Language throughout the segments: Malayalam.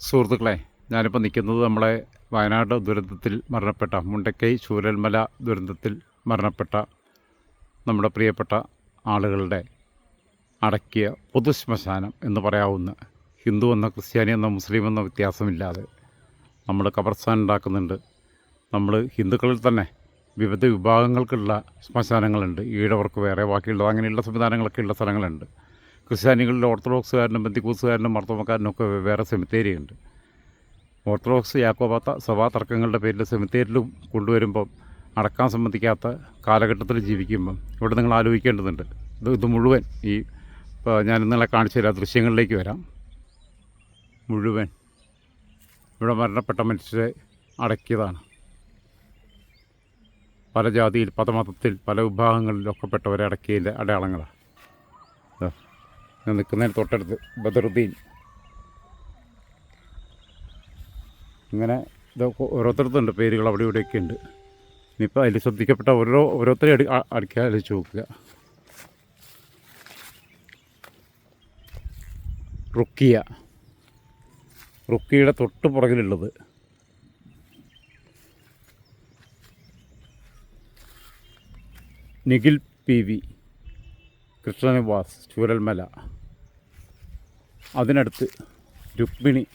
സുഹൃത്തുക്കളെ ഞാനിപ്പോൾ നിൽക്കുന്നത് നമ്മളെ വയനാട് ദുരന്തത്തിൽ മരണപ്പെട്ട മുണ്ടക്കൈ ചൂരൽമല ദുരന്തത്തിൽ മരണപ്പെട്ട നമ്മുടെ പ്രിയപ്പെട്ട ആളുകളുടെ അടക്കിയ പൊതുശ്മശാനം എന്ന് പറയാവുന്ന ഹിന്ദു എന്ന ക്രിസ്ത്യാനി എന്ന മുസ്ലിം എന്ന വ്യത്യാസമില്ലാതെ നമ്മൾ കബർസ്ഥാൻ ഉണ്ടാക്കുന്നുണ്ട്. നമ്മൾ ഹിന്ദുക്കളിൽ തന്നെ വിവിധ വിഭാഗങ്ങൾക്കുള്ള ശ്മശാനങ്ങളുണ്ട്. ഈഴവർക്ക് വേറെ ബാക്കിയുള്ളത് അങ്ങനെയുള്ള സംവിധാനങ്ങളൊക്കെ ഉള്ള സ്ഥലങ്ങളുണ്ട്. ക്രിസ്ത്യാനികളിൽ ഓർത്തഡോക്സുകാരനും ബന്ധിക്കൂസുകാരനും മർത്തോമക്കാരനും ഒക്കെ വേറെ സെമിത്തേരിയുണ്ട്. ഓർത്തഡോക്സ് യാക്കോബാത്ത സഭാ തർക്കങ്ങളുടെ പേരിൽ സെമിത്തേരിലും കൊണ്ടുവരുമ്പം അടക്കാൻ സംബന്ധിക്കാത്ത കാലഘട്ടത്തിൽ ജീവിക്കുമ്പം ഇവിടെ നിങ്ങൾ ആലോചിക്കേണ്ടതുണ്ട്. ഇത് ഇത് മുഴുവൻ ഈ ഇപ്പോൾ ഞാൻ ഇന്നലെ കാണിച്ചു തരാം ദൃശ്യങ്ങളിലേക്ക് വരാം. മുഴുവൻ. ഇവിടെ മരണപ്പെട്ട മനുഷ്യരെ അടക്കിയതാണ്. പല ജാതിയിൽ പല മതത്തിൽ പല വിഭാഗങ്ങളിലൊക്കെ പെട്ടവരെ അടക്കിയതിന്റെ അടയാളങ്ങളാണ്. ഞാൻ നിൽക്കുന്നതിന് തൊട്ടടുത്ത് ബദറുദ്ദീൻ. ഇങ്ങനെ ഇത് ഓരോരുത്തർക്കുണ്ട് പേരുകൾ അവിടെ ഇവിടെയൊക്കെ ഉണ്ട്. ഇനിയിപ്പോൾ അതിൽ ശ്രദ്ധിക്കപ്പെട്ട ഓരോ ഓരോരുത്തരെ അടി അടിക്കാൻ ആലോചിച്ച് നോക്കുക റുക്കിയ. റുക്കിയുടെ തൊട്ട് പുറകിലുള്ളത്. Nikhil P V. കൃഷ്ണനിവാസ് ചൂരൽമല. അതിനടുത്ത് രുക്മിണി.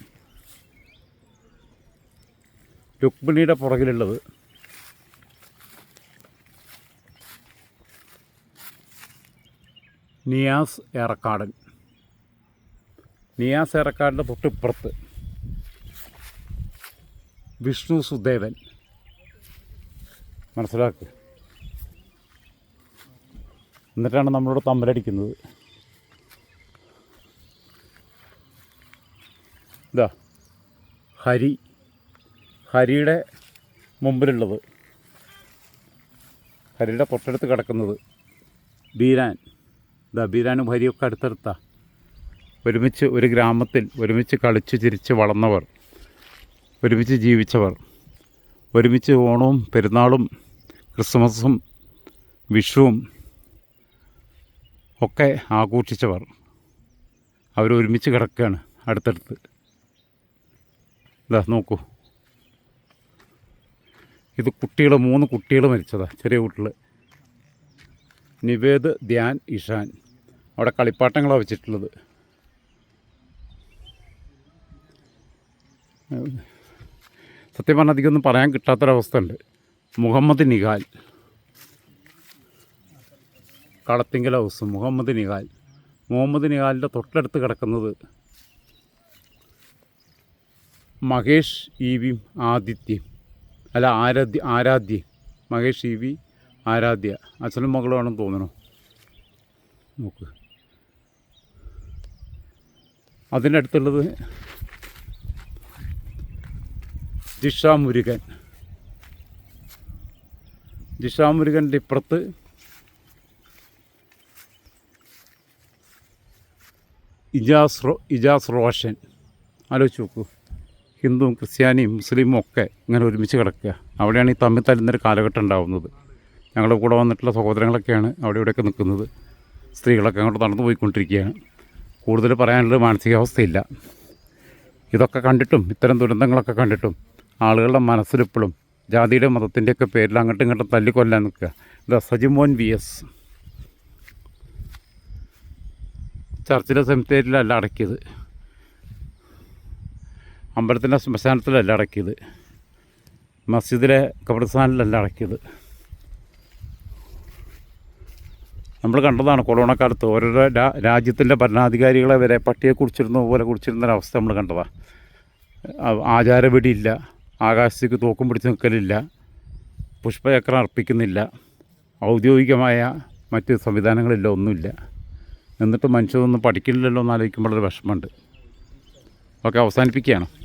രുക്മിണിയുടെ പുറകിലുള്ളത് നിയാസ് ഏറക്കാടൻ. നിയാസ് ഏറക്കാടിന്റെ തൊട്ടിപ്പുറത്ത് വിഷ്ണു സുദേവൻ. മനസ്സിലാക്കുക എന്നിട്ടാണ് നമ്മളോട് തമ്മിലടിക്കുന്നത് ഇതാ ഹരി. ഹരിയുടെ മുമ്പിലുള്ളത്. ഹരിയുടെ തൊട്ടടുത്ത് കിടക്കുന്നത് ബീരാൻ. ഇതാ ബീരാനും ഹരിയൊക്കെ അടുത്തടുത്താ. ഒരുമിച്ച് ഒരു ഗ്രാമത്തിൽ ഒരുമിച്ച് കളിച്ച് ചിരിച്ച് വളർന്നവർ ഒരുമിച്ച് ജീവിച്ചവർ ഒരുമിച്ച് ഓണവും പെരുന്നാളും ക്രിസ്മസും വിഷുവും ഒക്കെ ആഘോഷിച്ചവർ അവരൊരുമിച്ച് കിടക്കുകയാണ് അടുത്തടുത്ത്. ഇതാ നോക്കൂ. ഇത് കുട്ടികൾ മൂന്ന് കുട്ടികൾ മരിച്ചതാ ചെറിയ കുട്ടികൾ നിവേദ് ധ്യാൻ ഇഷാൻ. അവിടെ കളിപ്പാട്ടങ്ങളാണ് വെച്ചിട്ടുള്ളത്. സത്യം പറഞ്ഞാൽ അധികമൊന്നും പറയാൻ കിട്ടാത്തൊരവസ്ഥ ഉണ്ട്. മുഹമ്മദ് നിഹാൽ. കളത്തിങ്കൽ ഹൗസ് മുഹമ്മദ് നിഹാൽ. മുഹമ്മദ് നിഹാലിന്റെ തൊട്ടടുത്ത് കിടക്കുന്നത് മഹേഷ് ഇ വി ആദിത്യം. അല്ല Aaradhya Aaradhya. Mahesh E V Aradhya. അച്ഛനും മകളുമാണെന്ന് തോന്നണു നോക്ക്. അതിന്റെ അടുത്തുള്ളത് ജിഷ മുരുകൻ ജിഷ മുരുകന്റെ ഇപ്പുറത്ത് ഇജാസ് ഇജാസ് റോഷൻ. ആലോചിച്ച് നോക്കൂ. ഹിന്ദുവും ക്രിസ്ത്യാനിയും മുസ്ലിമും ഒക്കെ ഇങ്ങനെ ഒരുമിച്ച് കിടക്കുക. അവിടെയാണ് ഈ തമ്മിൽ തല്ലുന്നൊരു കാലഘട്ടം ഉണ്ടാവുന്നത്. ഞങ്ങളുടെ കൂടെ വന്നിട്ടുള്ള സഹോദരങ്ങളൊക്കെയാണ് അവിടെ ഇവിടെയൊക്കെ നിൽക്കുന്നത്. സ്ത്രീകളൊക്കെ അങ്ങോട്ട് നടന്നു പോയിക്കൊണ്ടിരിക്കുകയാണ്. കൂടുതൽ പറയാനുള്ള മാനസികാവസ്ഥയില്ല. ഇതൊക്കെ കണ്ടിട്ടും ഇത്തരം ദുരന്തങ്ങളൊക്കെ കണ്ടിട്ടും ആളുകളുടെ മനസ്സിലിപ്പോഴും ജാതിയുടെ മതത്തിന്റെയൊക്കെ പേരിൽ അങ്ങോട്ടും ഇങ്ങോട്ടും തല്ലിക്കൊല്ലാൻ നിൽക്കുക. ഇത് സജിമോൻ വി എസ്. ചർച്ചിലെ സെമിത്തേരിയിലല്ല അടക്കിയത്. അമ്പലത്തിന്റെ ശ്മശാനത്തിലല്ല അടക്കിയത്. മസ്ജിദിലെ കബർസ്ഥാനിലല്ല അടക്കിയത്. നമ്മൾ കണ്ടതാണ് കൊറോണ കാലത്ത് ഓരോരോ രാ രാജ്യത്തിന്റെ ഭരണാധികാരികളെ വരെ പട്ടിയെ കുടിച്ചിരുന്ന പോലെ കുടിച്ചിരുന്ന ഒരവസ്ഥ നമ്മൾ കണ്ടതാണ് ആചാരവെടിയില്ല. ആകാശത്തേക്ക് തോക്കും പിടിച്ച് നിൽക്കലില്ല പുഷ്പചക്രം അർപ്പിക്കുന്നില്ല. ഔദ്യോഗികമായ മറ്റ് സംവിധാനങ്ങളില്ല ഒന്നുമില്ല. എന്നിട്ട് മനുഷ്യരൊന്നും പഠിക്കില്ലല്ലോ എന്ന് ആലോചിക്കുമ്പോഴൊരു വിഷമമുണ്ട്. ഓക്കെ അവസാനിപ്പിക്കുകയാണ്.